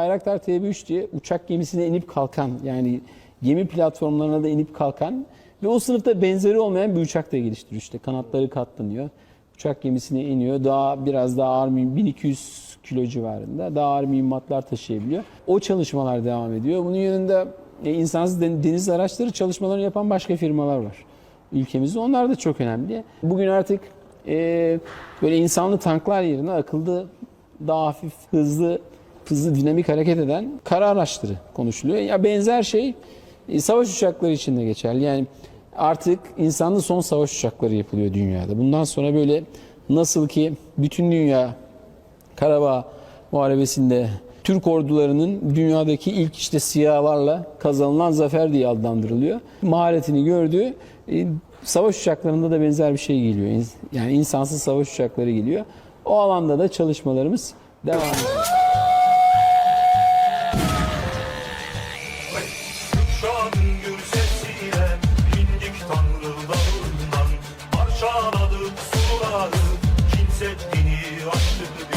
Bayraktar TB3 diye uçak gemisine inip kalkan yani gemi platformlarına da inip kalkan ve o sınıfta benzeri olmayan bir uçak da geliştiriyor. İşte kanatları katlanıyor. Uçak gemisine iniyor. Daha biraz daha ağır mühim- 1200 kilo civarında daha ağır mühimmatlar taşıyabiliyor. O çalışmalar devam ediyor. Bunun yanında e, insansız den- deniz araçları çalışmalarını yapan başka firmalar var ülkemizde. Onlar da çok önemli. Bugün artık e, böyle insanlı tanklar yerine akıllı, daha hafif, hızlı, hızlı dinamik hareket eden kara araçları konuşuluyor. Ya benzer şey e, savaş uçakları için de geçerli. Yani artık insanlı son savaş uçakları yapılıyor dünyada. Bundan sonra böyle nasıl ki bütün dünya Karabağ Muharebesi'nde Türk ordularının dünyadaki ilk işte siyahlarla kazanılan zafer diye adlandırılıyor. Maharetini gördüğü e, savaş uçaklarında da benzer bir şey geliyor. Yani insansız savaş uçakları geliyor. O alanda da çalışmalarımız devam ediyor. Parçaladık suları Kinsettiğini açtık